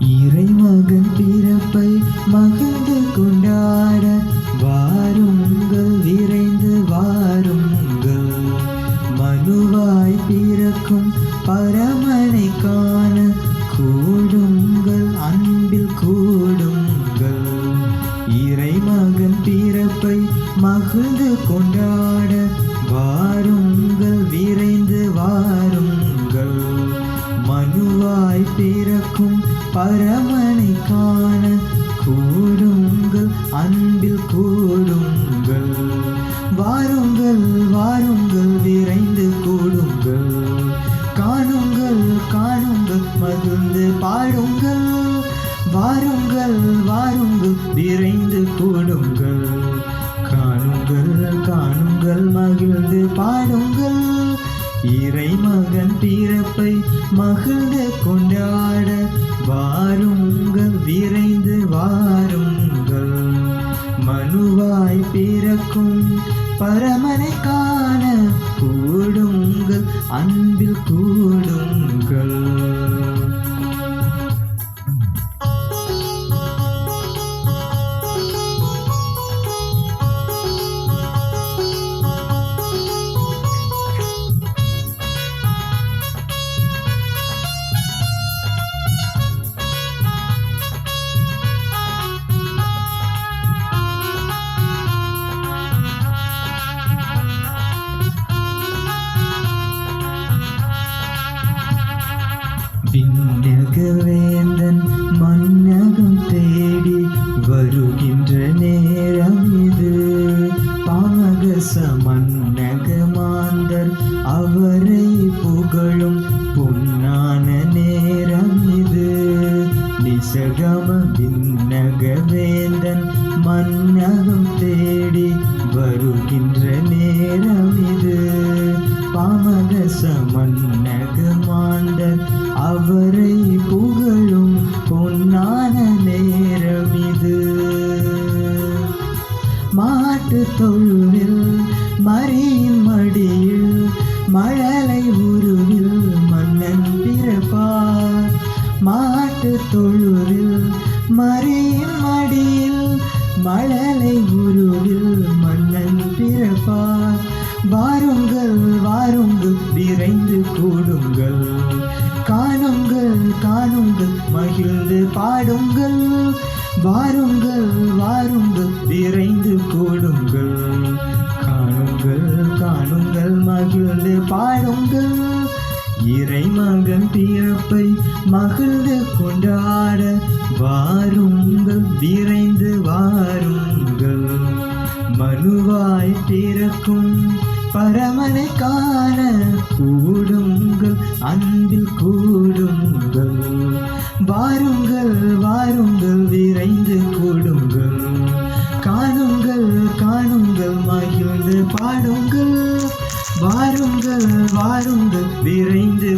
இறைமகன் பிறப்பை மகிழ்ந்து கொண்டாட வாருங்கள் விரைந்து வாருங்கள் மனுவாய் பிறக்கும் பரமனை காண கூடுங்கள் அன்பில் கூடுங்கள் இறைமகன் பிறப்பை மகிழ்ந்து கொண்டாட வாரும் பரமனை காண கூடுங்கள் அன்பில் கூடுங்கள். வாருங்கள் வாருங்கள் விரைந்து கூடுங்கள். காணுங்கள் காணுங்கள் மகிழ்ந்து பாடுங்கள். வாருங்கள் வாருங்கள் விரைந்து கூடுங்கள். இறை மகன் பிறப்பை மகிழ்ந்த கொண்டாட வாருங்கள் விரைந்து வாருங்கள் மனுவாய் பிறக்கும் பரமனை காண கூடுங்கள் அன்பில் கூடுங்கள் விண்ணகவேந்தன் மன்னகம் தேடி வருகின்ற நேரம் இது. பாமகச மன்னக மாந்தர் அவரை புகழும் பொன்னான நேரம் இது. நிசகம விண்ணகவேந்தன் மன்னகம் தேடி வருகின்ற நேரம் இது. பாமகச மடியில் மழலை உருவில் மன்னன் பிறப்பார். மாட்டு தொழுவில் மரியின் மடியில் மழலை உருவில் மன்னன் பிறப்பார். வாருங்கள் வாருங்கள் விரைந்து கூடுங்கள். காணுங்கள் காணுங்கள் மகிழ்ந்து பாடுங்கள். வாருங்கள் வாருங்கள் விரைந்து கூடுங்கள். மகிழ்ந்து மகிழ்ந்து இறை மகன் பிறப்பை மகிழ்ந்து கொண்டாட வாருங்கள் விரைந்து வாருங்கள். மனுவாய் பிறக்கும் பரமனை காண கூடுங்கள் அன்பில் கூடுங்கள். வாருங்கள் வாருங்கள் விரைந்து கூடுங்கள். காணுங்கள் காணுங்கள் மகிழ்ந்து பாடுங்கள். வாருங்கள் வாருங்கள் விரைந்து